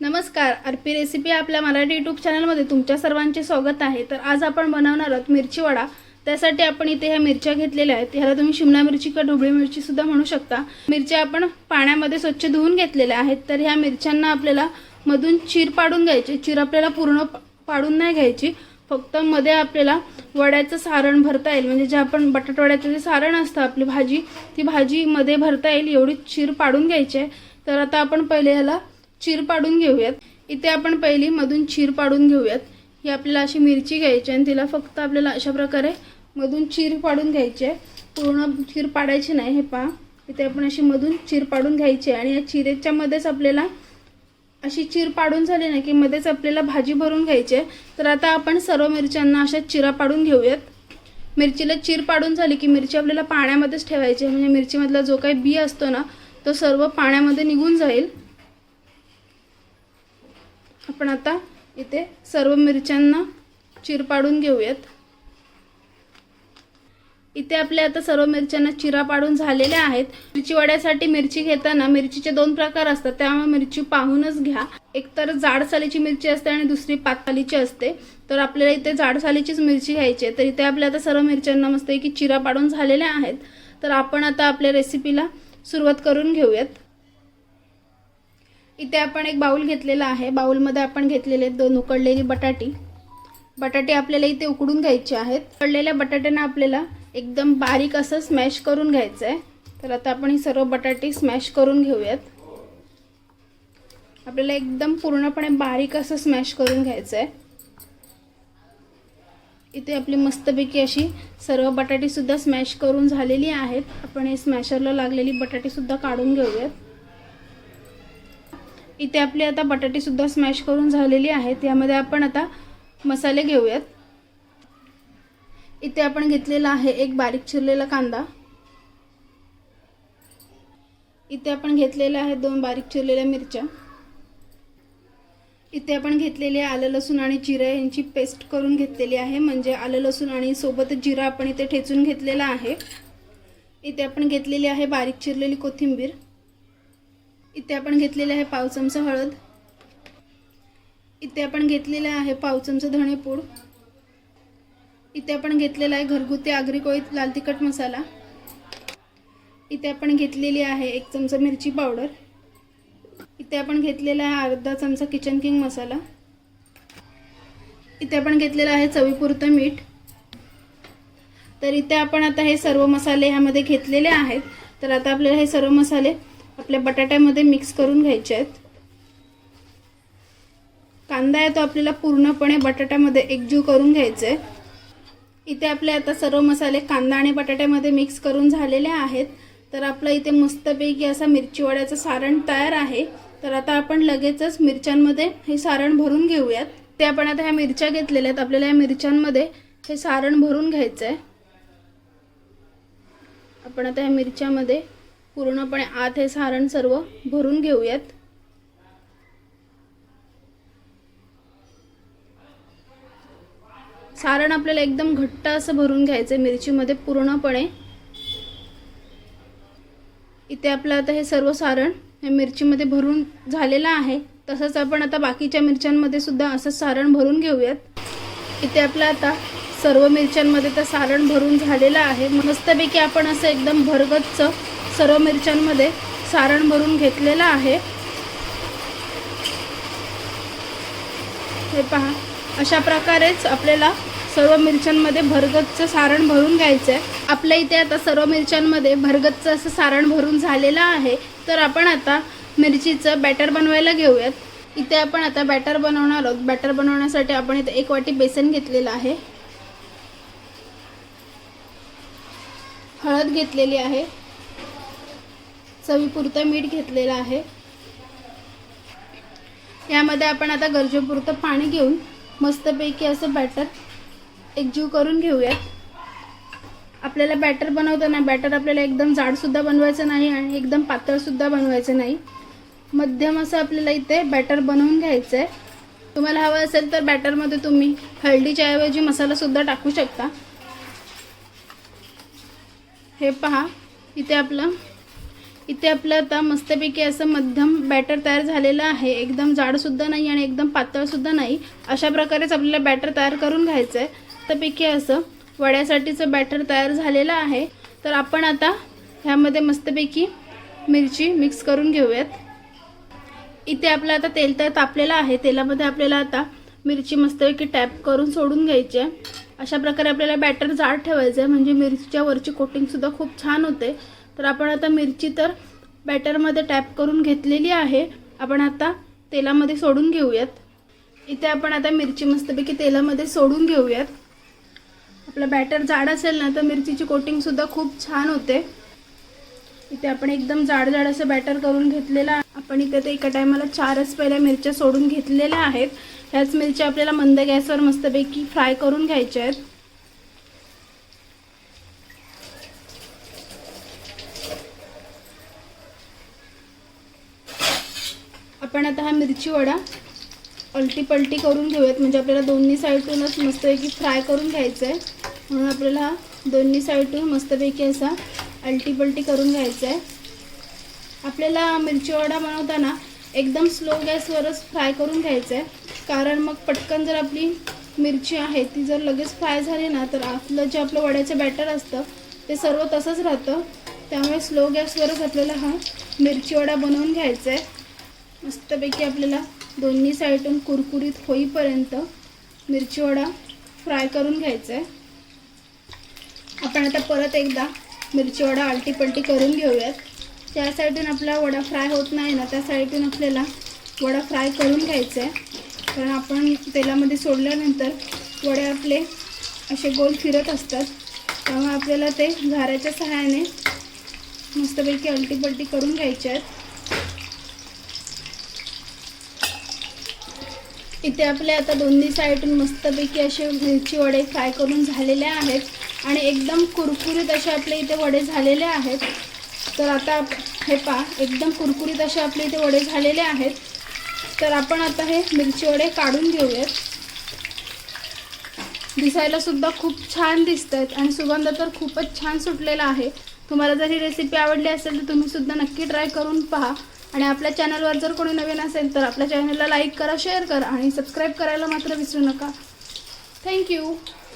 नमस्कार RP recipe आपल्या Marathi YouTube चॅनलमध्ये तुमच्या सर्वांचे स्वागत आहे. तर आज आपण बनवणार आहोत मिरची वडा. त्यासाठी आपण इथे ह्या मिरच्या घेतलेल्या आहेत. ह्याला तुम्ही शिमला मिरची किंवा ढोबळी मिरची सुद्धा म्हणू शकता. मिरच्या आपण पाण्यामध्ये स्वच्छ धुवून घेतलेल्या आहेत. तर ह्या मिरच्यांना आपल्याला मधून चीर पाडून घ्यायची. चीर आपल्याला पूर्ण पाडून नाही घ्यायची. फक्त मध्ये आपल्याला वड्याचं सारण भरता येईल. म्हणजे जे आपण बटाटवड्याचं जे सारण असतं आपली भाजी ती भाजी मध्ये भरता येईल. एवढी चीर पाडून घ्यायची आहे. तर आता आपण पहिले ह्याला चीर पाडून घेऊयात. इथे आपण पहिली मधून चीर पाडून घेऊयात. ही आपल्याला अशी मिरची घ्यायची आणि तिला फक्त आपल्याला अशा प्रकारे मधून चीर पाडून घ्यायची आहे. पूर्ण चीर पाडायची नाही हे पहा. इथे आपण अशी मधून चीर पाडून घ्यायची आहे आणि या चिरेच्या मध्येच आपल्याला अशी चीर पाडून झाली ना की मध्येच आपल्याला भाजी भरून घ्यायची आहे. तर आता आपण सर्व मिरच्यांना अशा चिरा पाडून घेऊयात. मिरचीला चीर पाडून झाली की मिरची आपल्याला पाण्यामध्येच ठेवायची आहे. म्हणजे मिरचीमधला जो काही बी असतो ना तो सर्व पाण्यामध्ये निघून जाईल. आपण आता इथे सर्व मिरच्यांना चीर पाडून घेऊयात. इथे आपल्या आता सर्व मिरच्यांना चिरा पाडून झालेल्या आहेत. मिरची वड्यासाठी मिरची घेताना मिरचीचे दोन प्रकार असतात. त्यामुळे मिरची पाहूनच घ्या. एक तर जाड सालीची मिरची असते आणि दुसरी पातसालीची असते. तर आपल्याला इथे जाड सालीचीच मिरची घ्यायची आहे. तर इथे आपल्या आता सर्व मिरच्यांना मस्त की चिरा पाडून झालेल्या आहेत. तर आपण आता आपल्या रेसिपीला सुरुवात करून घेऊयात. इथे आपण एक बाऊल घेतलेला आहे. बाऊलमध्ये आपण घेतलेले दोन उकडलेली बटाटी. बटाटे आपल्याला इथे उकडून घ्यायचे आहेत. उकडलेल्या बटाट्यांना आपल्याला एकदम बारीक असं स्मॅश करून घ्यायचं आहे तर आता आपण ही सर्व बटाटे स्मॅश करून घेऊयात. आपल्याला एकदम पूर्णपणे बारीक असं स्मॅश करून घ्यायचं आहे इथे आपली मस्तपैकी अशी सर्व बटाटीसुद्धा स्मॅश करून झालेली आहेत. आपण हे स्मॅशरला लागलेली बटाटीसुद्धा काढून घेऊयात. इथे आपली आता बटाटेसुद्धा स्मॅश करून झालेली आहेत. यामध्ये आपण आता मसाले घेऊयात. इथे आपण घेतलेला आहे एक बारीक चिरलेला कांदा. इथे आपण घेतलेल्या आहे दोन बारीक चिरलेल्या मिरच्या. इथे आपण घेतलेले आलं लसूण आणि जिरा यांची पेस्ट करून घेतलेली आहे. म्हणजे आलं लसूण आणि सोबतच जिरा आपण इथे ठेचून घेतलेला आहे. इथे आपण घेतलेली आहे बारीक चिरलेली कोथिंबीर. इथे आपण घेतलेले आहे पाव चमचा हळद. इथे आपण घेतलेले आहे पाव चमचा धणेपूड. इथे आपण घेतलेला आहे घरगुती आगरी कोळीत लाल तिखट मसाला. इथे आपण घेतलेली आहे एक चमचा मिरची पावडर. इथे आपण घेतलेला आहे अर्धा चमचा किचन किंग मसाला. इथे आपण घेतलेला आहे चवीपुरतं मीठ. तर इथे आपण आता हे सर्व मसाले ह्यामध्ये घेतलेले आहेत. तर आता आपल्याला हे सर्व मसाले आपल्या बटाट्यामध्ये मिक्स करून घ्यायचे आहेत. कांदा आहे तो आपल्याला पूर्णपणे बटाट्यामध्ये एकजीव करून घ्यायचा आहे. इथे आपले आता सर्व मसाले कांदा आणि बटाट्यामध्ये मिक्स करून झालेले आहेत. तर आपलं इथे मस्तपैकी असा मिरचीवड्याचं सारण तयार आहे. तर आता आपण लगेचच मिरच्यांमध्ये हे सारण भरून घेऊयात. ते आपण आता ह्या मिरच्या घेतलेल्या आहेत. आपल्याला या मिरच्यांमध्ये हे सारण भरून घ्यायचं आहे आपण आता ह्या मिरच्यामध्ये पूर्णपणे आत हे सारण सर्व भरून घेऊयात. सारण आपल्याला एकदम घट्ट असं भरून घ्यायचं आहे मिरचीमध्ये पूर्णपणे. इथे आपलं आता हे सर्व सारण हे मिरचीमध्ये भरून झालेलं आहे. तसंच आपण आता बाकीच्या मिरच्यांमध्ये सुद्धा असं सारण भरून घेऊयात. इथे आपलं आता सर्व मिरच्यांमध्ये तर सारण भरून झालेलं आहे. मस्तपैकी आपण असं एकदम भरगतचं सर्व मिरच्यांमध्ये सारण भरून घेतलेलं आहे. हे पहा अशा प्रकारेच आपल्याला सर्व मिरच्यांमध्ये भरगतचं सारण भरून घ्यायचं आहे आपल्या इथे आता सर्व मिरच्यांमध्ये भरगतचं असं सारण भरून झालेलं आहे. तर आपण आता मिरचीचं बॅटर बनवायला घेऊयात. इथे आपण आता बॅटर बनवणार आहोत. बॅटर बनवण्यासाठी आपण इथे एक वाटी बेसन घेतलेलं आहे. हळद घेतलेली आहे. चवीपुरतं मीठ घेतलेलं आहे. यामध्ये आपण आता गरजेपुरतं पाणी घेऊन मस्तपैकी असं बॅटर एकजीव करून घेऊयात. आपल्याला बॅटर बनवताना बॅटर आपल्याला एकदम जाडसुद्धा बनवायचं नाही आणि एकदम पातळसुद्धा बनवायचं नाही. मध्यम असं आपल्याला इथे बॅटर बनवून घ्यायचं आहे तुम्हाला हवं असेल तर बॅटरमध्ये तुम्ही हळदीच्या ऐवजी मसालासुद्धा टाकू शकता. हे पहा इथे आपलं इथे आपलं आता मस्तपैकी असं मध्यम बॅटर तयार झालेलं आहे. एकदम जाडसुद्धा नाही आणि एकदम पातळसुद्धा नाही. अशा प्रकारेच आपल्याला बॅटर तयार करून घ्यायचं आहे त्यापैकी असं वड्यासाठीचं बॅटर तयार झालेलं आहे. तर आपण आता ह्यामध्ये मस्तपैकी मिरची मिक्स करून घेऊयात. इथे आपलं आता तेल तर तापलेलं आहे. तेलामध्ये आपल्याला आता मिरची मस्तपैकी टॅप करून सोडून घ्यायची आहे अशा प्रकारे आपल्याला बॅटर जाड ठेवायचं आहे म्हणजे मिरचीच्या वरची कोटिंगसुद्धा खूप छान होते. तर आपण आता मिरची तर बॅटरमध्ये टॅप करून घेतलेली आहे. आपण आता तेलामध्ये सोडून घेऊयात. इथे आपण आता मिरची मस्तपैकी तेलामध्ये सोडून घेऊयात. आपलं बॅटर जाड असेल ना तर मिरचीची कोटिंगसुद्धा खूप छान होते. इथे आपण एकदम जाड जाड असं बॅटर करून घेतलेलं आपण इथे ते एका टायमाला चारच पहिल्या मिरच्या सोडून घेतलेल्या आहेत. ह्याच मिरच्या आपल्याला मंद गॅसवर मस्तपैकी फ्राय करून घ्यायच्या आहेत. आपण आता हा मिरची वडा पलटी पलटी करून घेऊयात. म्हणजे आपल्याला दोन्ही साईडूनच मस्तपैकी फ्राय करून घ्यायचं आहे म्हणून आपल्याला हा दोन्ही साईडून मस्तपैकी असा अलटी पलटी करून घ्यायचा आहे आपल्याला मिरची वडा बनवताना एकदम स्लो गॅसवरच फ्राय करून घ्यायचं आहे कारण मग पटकन जर आपली मिरची आहे ती जर लगेच फ्राय झाली ना तर आपलं जे आपलं वड्याचं बॅटर असतं ते सर्व तसंच राहतं. त्यामुळे स्लो गॅसवरच आपल्याला हा मिरची वडा बनवून घ्यायचा आहे मस्तपैकी आपल्याला दोन्ही साईडून कुरकुरीत होईपर्यंत मिरची वडा फ्राय करून घ्यायचा आहे. आपण आता परत एकदा मिरची वडा करून घेऊयात. त्या साईडून आपला वडा फ्राय होत नाही ना त्या साईडून आपल्याला वडा फ्राय करून घ्यायचा आहे. कारण आपण तेलामध्ये सोडल्यानंतर वडे आपले असे गोल फिरत असतात. त्यामुळे आपल्याला ते घाऱ्याच्या सहाय्याने मस्तपैकी अलटीपलटी करून घ्यायचे आहेत. इथे आपले आता दोन्ही साईडून मस्तपैकी असे मिरची वडे फ्राय करून झालेले आहेत. आणि एकदम कुरकुरीत असे आपले इथे वडे झालेले आहेत. तर आता हे पा एकदम कुरकुरीत असे आपले इथे वडे झालेले आहेत. तर आपण आता हे मिरची वडे काढून घेऊयात. दिसायला सुद्धा खूप छान दिसत आहेत आणि सुगंध तर खूपच छान सुटलेला आहे. तुम्हाला जर ही रेसिपी आवडली असेल तर तुम्ही सुद्धा नक्की ट्राय करून पहा. आणि आपल्या चॅनलवर जर कोणी नवीन असेल तर आपल्या चॅनलला लाईक करा शेअर करा आणि सबस्क्राईब करायला मात्र विसरू नका. थँक्यू